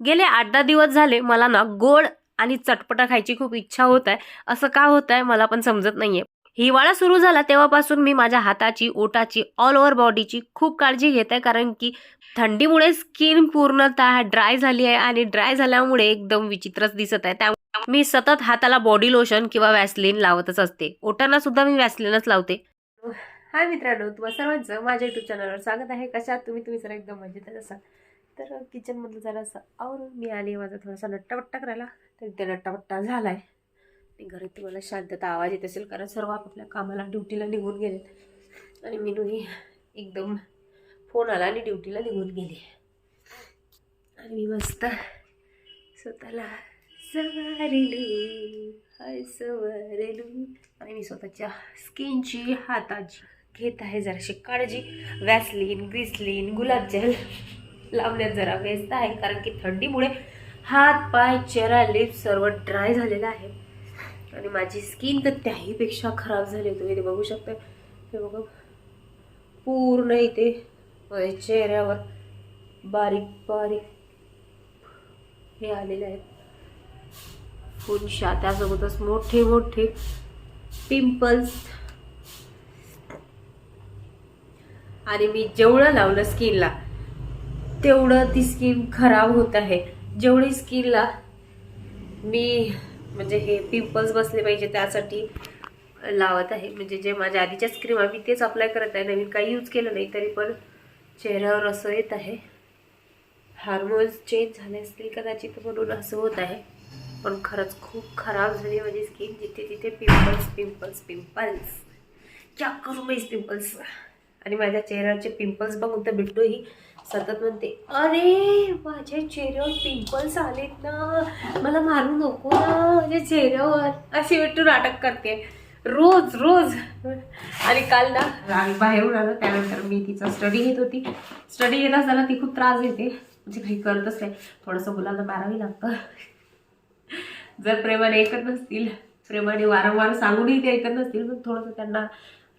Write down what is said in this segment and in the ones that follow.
गेले आठ दहा दिवस झाले मला ना गोड आणि चटपटा खायची खूप इच्छा होत आहे. असं का होत आहे मला पण समजत नाहीये. हिवाळा सुरू झाला तेव्हापासून मी माझ्या हाताची ओटाची ऑल ओव्हर बॉडीची खूप काळजी घेत आहे. कारण की थंडीमुळे स्किन पूर्णतः ड्राय झाली आहे आणि ड्राय झाल्यामुळे एकदम विचित्रच दिसत आहे. त्यामुळे मी सतत हाताला बॉडी लोशन किंवा वॅसलिन लावतच असते. ओटांना सुद्धा मी वॅसलिनच लावते. हाय मित्रांनो तुम्हाला सर्वांचं माझ्या युट्यूब चॅनलवर स्वागत आहे. कशात तुम्ही? तुम्ही जरा एकदम मजेत असाल तर किचनमधलं जरासं आवरून मी आली माझा थोडासा नट्टापट्टा करायला तर ते नट्टापट्टा झाला आहे आणि घरात तुम्हाला शांतता आवाज येत असेल कारण सर्व आपापल्या कामाला ड्युटीला निघून गेलेत. आणि मीनूही एकदम फोन आला आणि ड्युटीला निघून गेली. आणि मी मस्त स्वतःला सवारेलू. हाय सवारेलू. आणि मी स्वतःच्या स्किनची हाताची घेत आहे जराशी काळजी. वॅसलीन ग्रिसलीन गुलाबजल लावण्यात जरा व्यस्त आहे कारण की थंडीमुळे हात पाय चेहरा लिप सर्व ड्राय झालेला आहे आणि माझी स्किन तर त्याहीपेक्षा खराब झाली तुम्ही ते बघू शकता हे बघा. पूर्ण इथे माझ्या चेहऱ्यावर बारीक बारीक हे आलेले आहेत. पुनशा त्यासोबतच मोठे मोठे पिंपल्स आणि मी जेवढं लावलं स्किनला तेवढं ती स्किन खराब होत आहे. जेवढी स्किनला मी म्हणजे हे पिंपल्स बसले पाहिजे त्यासाठी लावत आहे. म्हणजे जे माझ्या आधीच्या क्रीम आम्ही मी तेच अप्लाय करत आहे. नवीन काही यूज केलं नाही तरी पण चेहऱ्यावर असं येत आहे. हार्मोन्स चेंज झाले असतील कदाचित म्हणून असं होत आहे. पण खरंच खूप खराब झाली माझी स्किन जिथे तिथे पिंपल्स पिंपल्स पिंपल्स क्या करू मी पिंपल्स आणि माझ्या चेहऱ्यावरचे पिंपल्स बघून तर बिट्टू सतत म्हणते अरे माझ्या चेहऱ्यावर पिंपल्स आलेत ना. मला मारू नको ना माझ्या चेहऱ्यावर. अशी विटून नाटक करते. रोज रोज. आणि काल ना आम्ही बाहेरून आलो त्यानंतर मी तिचा स्टडी घेत होती. स्टडी घेत असताना ती खूप त्रास देते. म्हणजे काही करतच नाही थोडंसं मुलांना मारावी लागतं. जर प्रेमाने ऐकत नसतील प्रेमाने वारंवार सांगूनही ते ऐकत नसतील पण थोडंसं त्यांना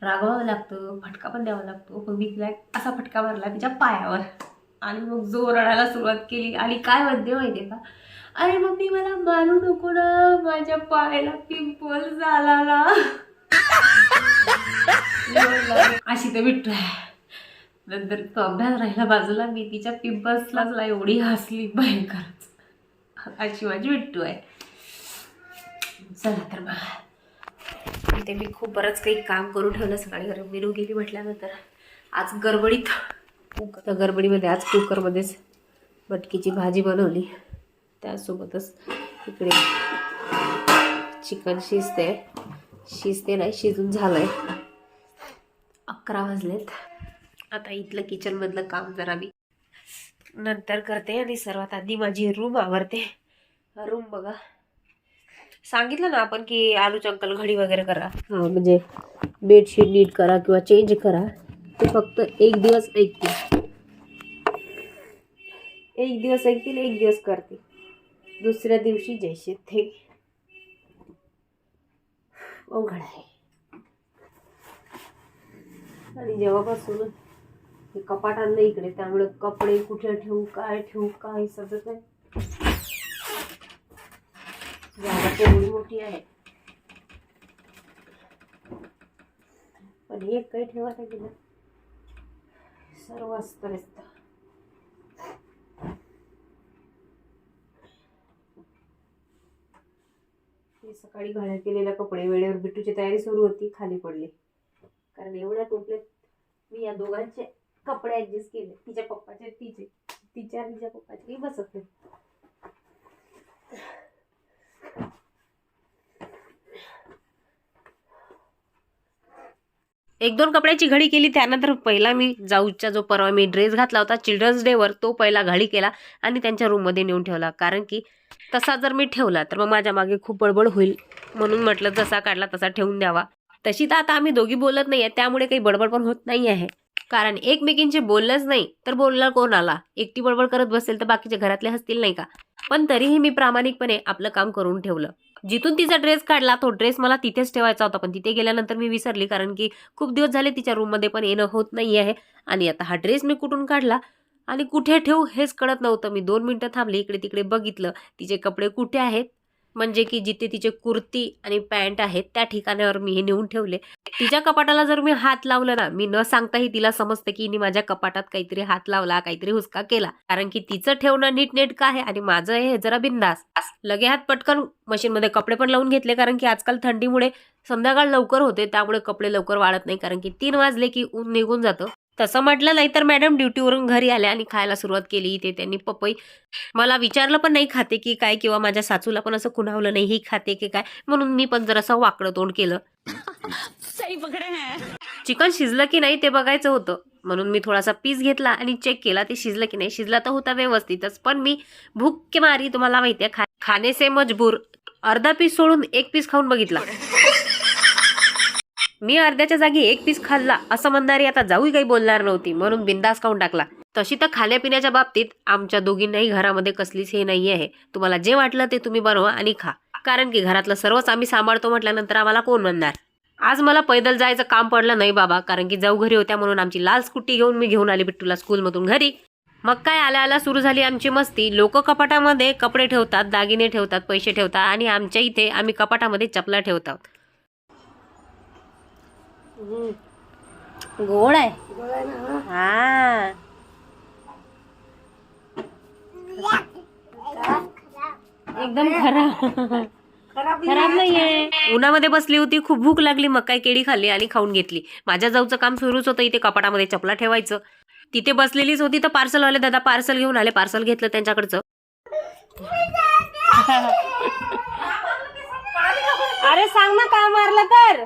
रागवावं लागतं फटका पण द्यावा लागतो. मग मी तिला असा फटका मारला तिच्या पायावर. आणि मग जो रडायला सुरुवात केली. आणि काय म्हणते माहिती का? अरे मम्मी मला मारू नको ना. माझ्या पायाला पिंपल झाला ना. अशी ते आहे. नंतर तो अभ्यास राहिला बाजूला. मी तिच्या पिंपल्सलाच एवढी हसली भयंकरच. अशी माझी विट्टू आहे. चला तर मग इथे मी खूप बरंच काही काम करून ठेवलं सकाळी घरी. मिरू गेली म्हटल्यानंतर आज गडबडीत कुकर गडबडीमध्ये आज कुकरमध्येच मटकीची भाजी बनवली. त्यासोबतच इकडे चिकन शिजते शिजते नाही शिजून झालंय. अकरा वाजलेत. आता इथलं किचनमधलं काम जरा मी नंतर करते आणि सर्वात आधी माझी रूम आवरते. रूम बघा. सांगितलं ना आपण की आलू चंकल घडी वगैरे करा. हा म्हणजे बेडशीट नीट करा किंवा चेंज करा. ते फक्त एक दिवस ऐकतील. एक दिवस ऐकतील एक दिवस करतील. दुसऱ्या दिवशी जैसे थे. अवघड आहे. आणि जेव्हापासून हे कपाट आणलं इकडे त्यामुळे कपडे कुठे ठेवू काय ठेवू काय समजत नाही जागा तेवढी मोठी आहे. पण एक काही ठेवायला गेलं सर्व अस्तव्यस्त सकाळी घाळ्या केलेल्या कपडे वेळेवर बिट्टूची तयारी सुरू होती खाली पडली. कारण एवढ्या टोपल्यात मी या दोघांचे कपडे ऍडजस्ट केले. तिच्या पप्पाचे तिचे तिच्या आणि तिच्या पप्पाचे. बसत नाही. एक दोन कपड्याची घडी केली त्यानंतर पहिला मी जाऊच्या जो परवा मी ड्रेस घातला होता चिल्ड्रन्स डेवर तो पहिला घडी केला आणि त्यांच्या रूममध्ये नेऊन ठेवला. कारण की तसा जर मी ठेवला तर मग माझ्या मागे खूप बडबड होईल. म्हणून म्हटलं जसा काढला तसा ठेवून द्यावा. तशी तर आता आम्ही दोघी बोलत नाही आहे त्यामुळे काही बडबड पण होत नाही आहे. कारण एकमेकींचे बोललंच नाही तर बोलला कोण आला? एकटी बडबड करत बसेल तर बाकीचे घरातले हसतील नाही का? पण तरीही मी प्रामाणिकपणे आपलं काम करून ठेवलं. जिथून तिचा ड्रेस काढला तो ड्रेस मला तिथेच ठेवायचा होता. पण तिथे गेल्यानंतर मी विसरली कारण की खूप दिवस झाले तिच्या रूममध्ये पण येणं होत नाही आहे. आणि आता हा ड्रेस मी कुठून काढला? आणि कुठे ठेवू हेच कळत नव्हतं. मी दोन मिनटं थांबले इकडे तिकडे बघितलं. तिचे कपडे कुठे आहेत? म्हणजे की जिथे तिचे कुर्ती आणि पॅन्ट आहेत त्या ठिकाणावर मी हे नेऊन ठेवले. तिच्या कपाटाला जर मी हात लावला ना मी न सांगताही तिला समजतं की मी माझ्या कपाटात काहीतरी हात लावला काहीतरी हुसका केला. कारण की तिचं ठेवणं नीटनेटकं आहे आणि माझं हे जरा बिंदास. लगे हात पटकन मशीनमध्ये कपडे पण लावून घेतले कारण की आजकाल थंडीमुळे संध्याकाळ लवकर होते त्यामुळे कपडे लवकर वाळत नाही कारण की तीन वाजले की ऊन निघून जातं. तसं म्हटलं नाही तर मॅडम ड्युटीवरून घरी आल्या आणि खायला सुरुवात केली. इथे त्यांनी पपई मला विचारलं पण नाही खाते की काय किंवा माझ्या सासूला पण असं कुणावलं नाही ही खाते की काय? म्हणून मी पण जरासं वाकडं तोंड केलं. चिकन शिजलं की नाही ते बघायचं होतं. म्हणून मी थोडासा पीस घेतला आणि चेक केला ते शिजलं की नाही? शिजला तर होता व्यवस्थितच पण मी भूक मारी तुम्हाला माहिती आहे खा खाणे से मजबूर. अर्धा पीस सोडून एक पीस खाऊन बघितला. मी अर्ध्याच्या जागी एक पीस खाल्ला असं म्हणणारी आता जाऊही काही बोलणार नव्हती म्हणून बिंदास खाऊन टाकला. तशी तर खाण्यापिण्याच्या बाबतीत आमच्या दोघींनाही घरामध्ये कसलीच हे नाही आहे तुम्हाला जे वाटलं ते तुम्ही बनवा आणि खा. कारण की घरातलं सर्वच आम्ही सांभाळतो म्हटल्यानंतर आम्हाला कोण म्हणणार? आज मला पैदल जायचं काम पडलं नाही बाबा कारण की जाऊ घरी होत्या म्हणून आमची लाल स्कूटी घेऊन मी घेऊन आली बिट्टूला स्कूलमधून घरी. मग काय आल्या आल्या सुरू झाली आमची मस्ती. लोक कपाटामध्ये कपडे ठेवतात दागिने ठेवतात पैसे ठेवतात आणि आमच्या इथे आम्ही कपाटामध्ये चपला ठेवतात गोड आहे. हा? एकदम खराब. खराब. नाहीये. उन्हामध्ये बसली होती खूप भूक लागली. मग काय केळी खाल्ली आणि खाऊन घेतली. माझ्या जाऊचं काम सुरूच होतं इथे कपाटामध्ये चपला ठेवायचं. तिथे बसलेलीच होती तर पार्सलवाले दादा पार्सल घेऊन आले. पार्सल घेतलं त्यांच्याकडचं. अरे सांग ना का मारलं तर?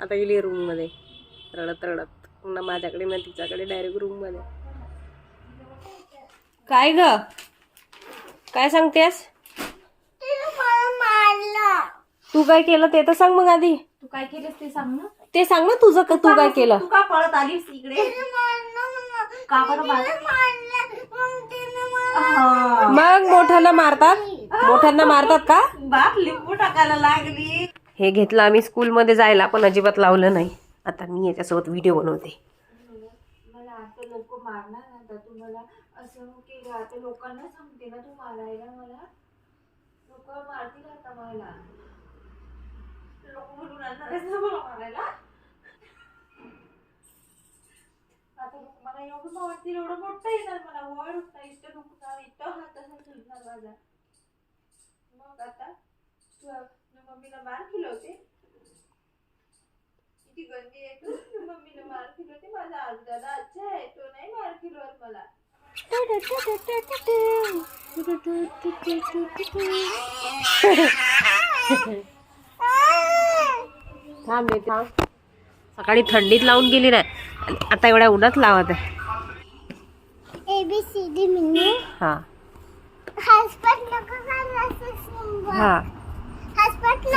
आता गेली रूममध्ये. रडत रडत. पुन्हा माझ्याकडे ना तिच्याकडे डायरेक्ट रूममध्ये. काय ग? काय सांगतेस? तू काय केलं? ते तर सांग मग आधी. तू काय केलंस ते सांग ना. ते सांग ना तुझं का तू काय केलं? तू का पळत आलीस इकडे? का बरं मारलं? हा. मग मोठ्यांना मारतात? मोठ्यांना मारतात का? बाप लिंबू टाकायला लागली. हे घेतलं आम्ही स्कूलमध्ये जायला पण अजिबात लावलं नाही. आता मी याच्यासोबत व्हिडिओ बनवते. मला आता मारणार तर तू मला असं आता लोकांना सांगते ना तू मला. मला. आता मला एवढं मारतील एवढं मोठं येणार मला. वळ उठता इथं दुखणार इथं हाताचा माझा. मग आता मम्मीला मार खिलवते किती गंदी आहे तू. तू मम्मीला मार खिलवते माझा आज दादा अच्छा आहे तो नाही मार खिलवत मला. थांब येते थांब. सकाळी थंडीत लावून गेली नाही. आता एवढ्या उन्हात लावत आहे. हा. हा.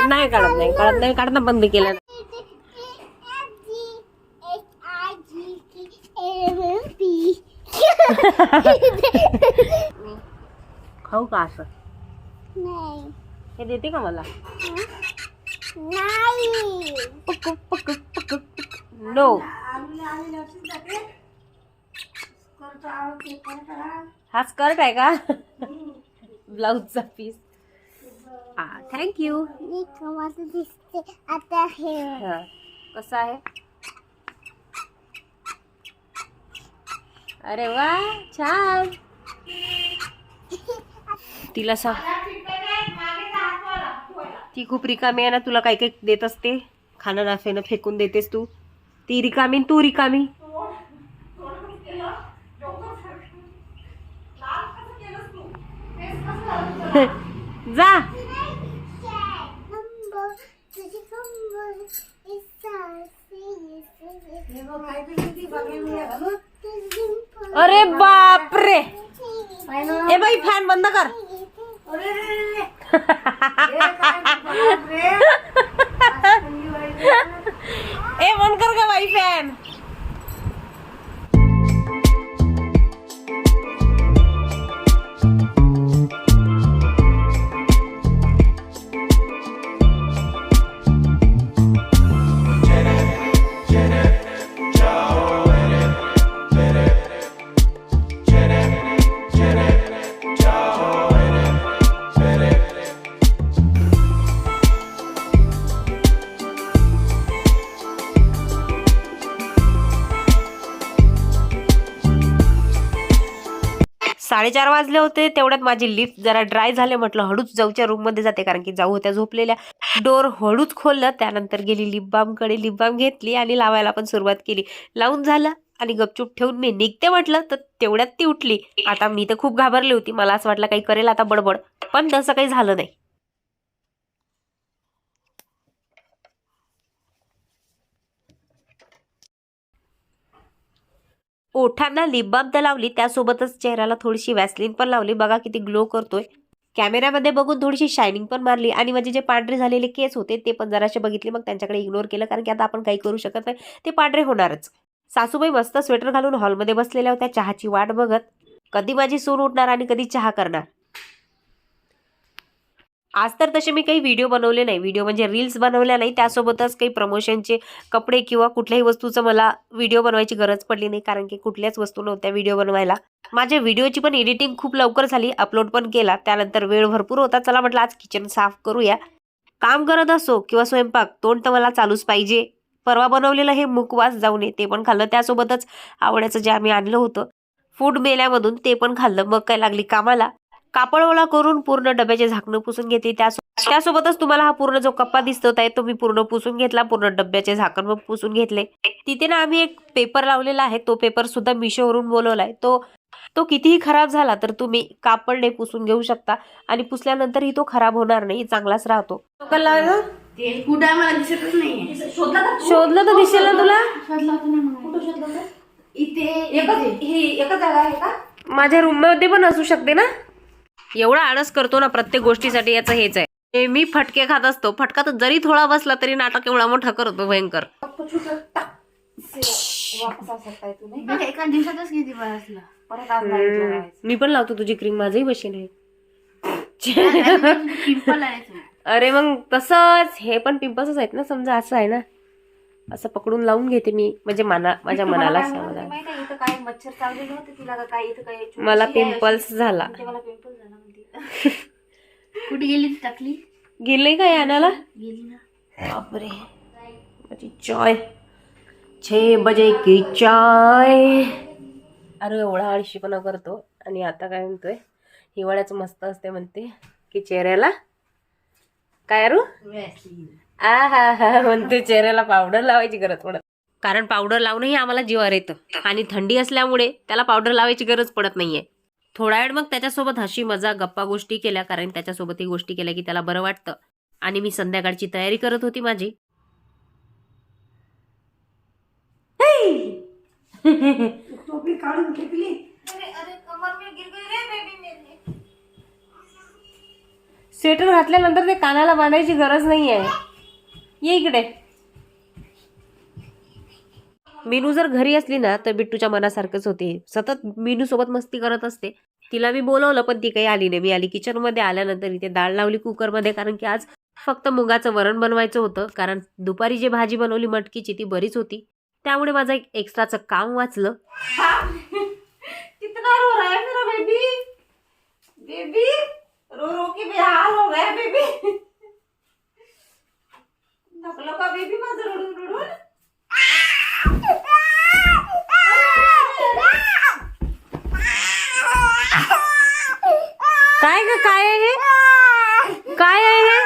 नाही काढत नाही काढत नाही काढणं बंद केलं. खाऊ का असं? हे देते का मला? नाही नो हा स्कर्ट आहे का? ब्लाऊजचा पीस हा थँक्यू मी दिसते. आता हे हा कसं आहे? अरे वा छान. तिला सांग ती खूप रिकामी आहे ना तुला काही काही देत असते. खाणं नाफेनं फेकून देतेस तू. ती रिकामी तू रिकामी. जा. अरे बाप रे ए बाई फॅन बंद कर. ए बंद कर का बाई फॅन साडेचार वाजले होते तेवढ्यात माझी लिफ्ट जरा ड्राय झाले. म्हटलं हळूच जाऊच्या रूममध्ये जाते. कारण की जाऊ होत्या झोपलेल्या. डोर हळूच खोललं. त्यानंतर गेली लिपबामकडे लिपबाम घेतली आणि लावायला पण सुरुवात केली. लावून झालं आणि गपचूप ठेवून मी निघते म्हटलं तर तेवढ्यात ती उठली. आता मी तर खूप घाबरली होती. मला असं वाटलं काही करेल आता बडबड. पण तसं काही झालं नाही. ओठांना लिपबाम तर लावली त्यासोबतच चेहऱ्याला थोडीशी वॅसलिन पण लावली. बघा किती ग्लो करतोय. कॅमेऱ्यामध्ये बघून थोडीशी शायनिंग पण मारली. आणि माझे जे पांढरे झालेले केस होते ते पण जरासे बघितले. मग त्यांच्याकडे इग्नोर केलं कारण की आता आपण काही करू शकत नाही. ते पांढरे होणारच. सासूबाई मस्त स्वेटर घालून हॉलमध्ये बसलेल्या होत्या. चहाची वाट बघत. कधी माझी सून उठणार आणि कधी चहा करणार? आज तर तसे मी काही व्हिडिओ बनवले नाही. व्हिडिओ म्हणजे रील्स बनवल्या नाही. त्यासोबतच काही प्रमोशनचे कपडे किंवा कुठल्याही वस्तूचं मला व्हिडिओ बनवायची गरज पडली नाही. कारण की कुठल्याच वस्तू नव्हत्या व्हिडिओ बनवायला. माझ्या व्हिडिओची पण एडिटिंग खूप लवकर झाली. अपलोड पण केला. त्यानंतर वेळ भरपूर होता. चला म्हटलं आज किचन साफ करूया. काम करत असो किंवा स्वयंपाक तोंड तर मला चालूच पाहिजे. परवा बनवलेलं हे मुखवास जाऊन ते पण खाल्लं. त्यासोबतच आवड्याचं जे आम्ही आणलं होतं फूड मेल्यामधून ते पण खाल्लं. मग काय लागली कामाला? कापड ओला करून पूर्ण डब्याचे झाकणं पुसून घेतली त्या त्यासोबतच तुम्हाला हा पूर्ण जो कप्पा दिसतो आहे तो मी पूर्ण पुसून घेतला पूर्ण डब्याचे झाकण पण पुसून घेतले. तिथे ना आम्ही एक पेपर लावलेला आहे तो पेपर सुद्धा मिशोवरून बोलवलाय तो तो कितीही खराब झाला तर तुम्ही कापडने पुसून घेऊ शकता आणि पुसल्यानंतरही तो खराब होणार नाही चांगलाच राहतो. शोधला तर दिसेल ना तुला? शोधला होता ना मला कुठं शोधला होता? इथे एकच ही एकच जागा आहे का? माझ्या रूममध्ये पण असू शकते ना? एवढा आळस करतो ना प्रत्येक गोष्टीसाठी याचं हेच आहे. हे मी फटके खात असतो. फटका तर जरी थोडा बसला तरी नाटक एवढा मोठा करतो भयंकर. एका दिवसातच किती मी पण लावतो तुझी क्रीम माझंही मशीन आहे पिंपल आहे. तू अरे मग तसंच. हे पण पिंपल्सच आहेत ना समजा असं आहे ना. असं पकडून लावून घेते मी. म्हणजे मना माझ्या मनाला इथं काय मच्छर चावलेलं होतं तिला काय? इथं काय मला पिंपल्स झाला. अशी. मला पिंपल झाला म्हणते. कुठे गेली ती टाकली? गेले का यानाला? गेली ना. बापरे. माझी चाय छे बजे की चाय. अरे एवढा आळशीपणा करतो. आणि आता काय म्हणतोय? हिवाळ्याचं मस्त असते म्हणते. की चेहऱ्याला. काय अरू? आ हा हा म्हणते चेहऱ्याला पावडर लावायची गरज पडत कारण पावडर लावूनही आम्हाला जीवावर येतं. आणि थंडी असल्यामुळे त्याला पावडर लावायची गरज पडत नाहीये. थोडा वेळ मग त्याच्यासोबत हशी मजा गप्पा गोष्टी केल्या कारण त्याच्यासोबत ही गोष्टी केल्या की त्याला बरं वाटतं. आणि मी संध्याकाळची तयारी करत होती माझी. टोपी काढून फेकली. अरे अरे कमर में गिर गई रे बेबी मेरी स्वेटर घातल्यानंतर ते कानाला बांधायची गरज नाही आहे ये इकडे. मीनू जर घरी असली ना तर बिट्टूच्या मनासारखंच होते. सतत मीनू सोबत मस्ती करत असते. तिला मी बोलवलं पण ती काही आली नाही. मी आली किचनमध्ये आल्यानंतर इथे डाळ लावली कुकरमध्ये कारण की आज फक्त मुगाचं वरण बनवायचं होतं. कारण दुपारी जी भाजी बनवली मटकीची ती बरीच होती. त्यामुळे माझं एक एक्स्ट्राचं काम वाचलं. कितना रो रहा है मेरा बेबी बेबी रो रो के बेहाल हो गया बेबी बेबी माझं रडून रडून काय ग काय आहे हे? काय आहे हे?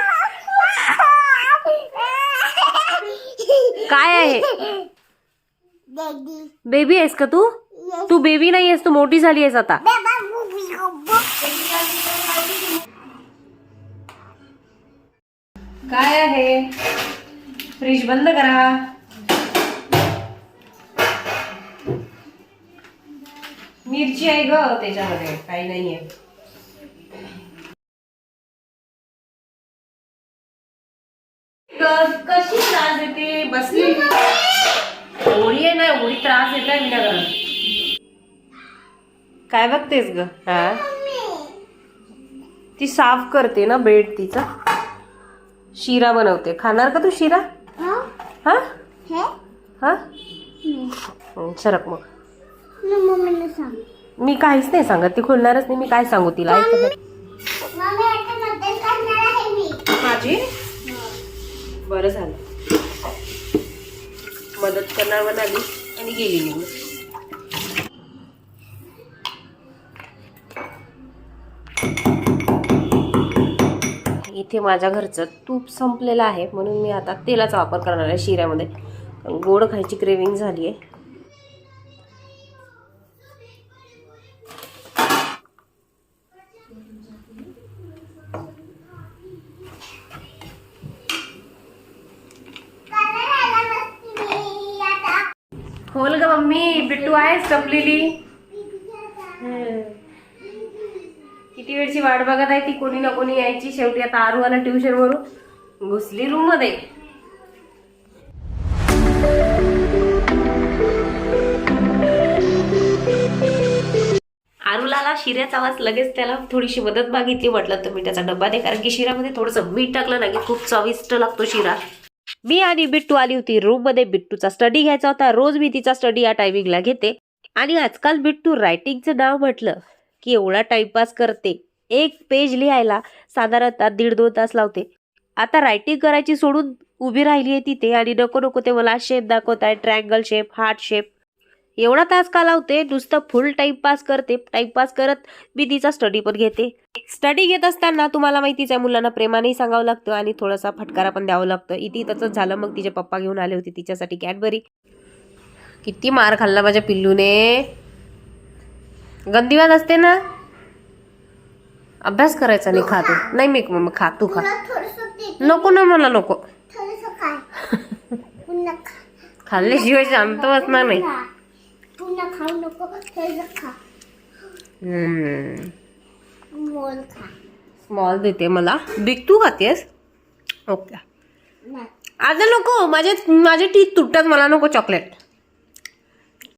काय आहे. बेबी आहेस का तू? तू बेबी नाही आहेस तू मोठी झाली आहेस आता. फ्रीज बंद करा. मिरची आहे ग त्याच्यामध्ये काही नाहीये. कशी त्रास देते? बसली. ओळी आहे ना ओळी त्रास देत आहे घरात काय बघतेस ग? हा? ती साफ करते ना बेड तिचा. शिरा बनवते. खाणार का तू शिरा? हा? हा? हे? हा हं, सरक मग. न मम्मीला सांग. मी काहीच नाही सांगत ती खोलणारच नाही मी काय सांगू तिला? मी. माझी? बरं झालं. मदत करणार म्हणाली आणि गेली निघून इथे माझ्या घरचं तूप संपलेलं आहे म्हणून मी आता तेलाचा वापर करणार आहे शिऱ्यामध्ये. गोड खायची क्रेविंग झाली आहे होल मी ग मम्मी बिट्टू आहे संपलेली वाट बघत आहे ती कोणी ना कोणी यायची. शेवटी आता आरुआला ट्युशन वरून घुसली रूममध्ये. आरुलाला शिऱ्याचा आवाज लगेच त्याला थोडीशी मदत मागितली. म्हटलं तर मी त्याचा डब्बा दे. कारण की शिरामध्ये थोडंसं मीठ टाकलं ना की खूप चविष्ट लागतो शिरा. मी आणि बिट्टू आली होती रूममध्ये. बिट्टूचा स्टडी घ्यायचा होता. रोज मी तिचा स्टडी या टायमिंगला घेते. आणि आजकाल बिट्टू रायटिंगचं नाव म्हटलं की एवढा टाइमपास करते. एक पेज लिहायला साधारणतः दीड दोन तास लावते. आता रायटिंग करायची सोडून उभी राहिली आहे तिथे आणि नको नको ते मला शेप दाखवत आहे ट्रायंगल शेप हार्ट शेप एवढा तास का लावते? नुसतं फुल टाईमपास करते. टाईमपास करत मी तिचा स्टडी पण घेते. स्टडी घेत असताना तुम्हाला माहितीच आहे मुलांना प्रेमानेही सांगावं लागतं आणि थोडासा फटकारा पण द्यावं लागतं. इथे तसंच झालं. मग तिचे पप्पा घेऊन आले होते तिच्यासाठी कॅडबरी किती मार खाल्ला माझ्या पिल्लूने. गंदीवाद असते ना? अभ्यास करायचा नाही खातो नाही मी मग खा तू खा. नको ना मला नको. थोडंसं काय पुन्हा खा. खाल्ल्याशिवाय शांत बसणार नाही. स्मॉल देते मला. बिग तू खातेस? ओके. आता नको. माझे माझे टीथ तुटतात. मला नको चॉकलेट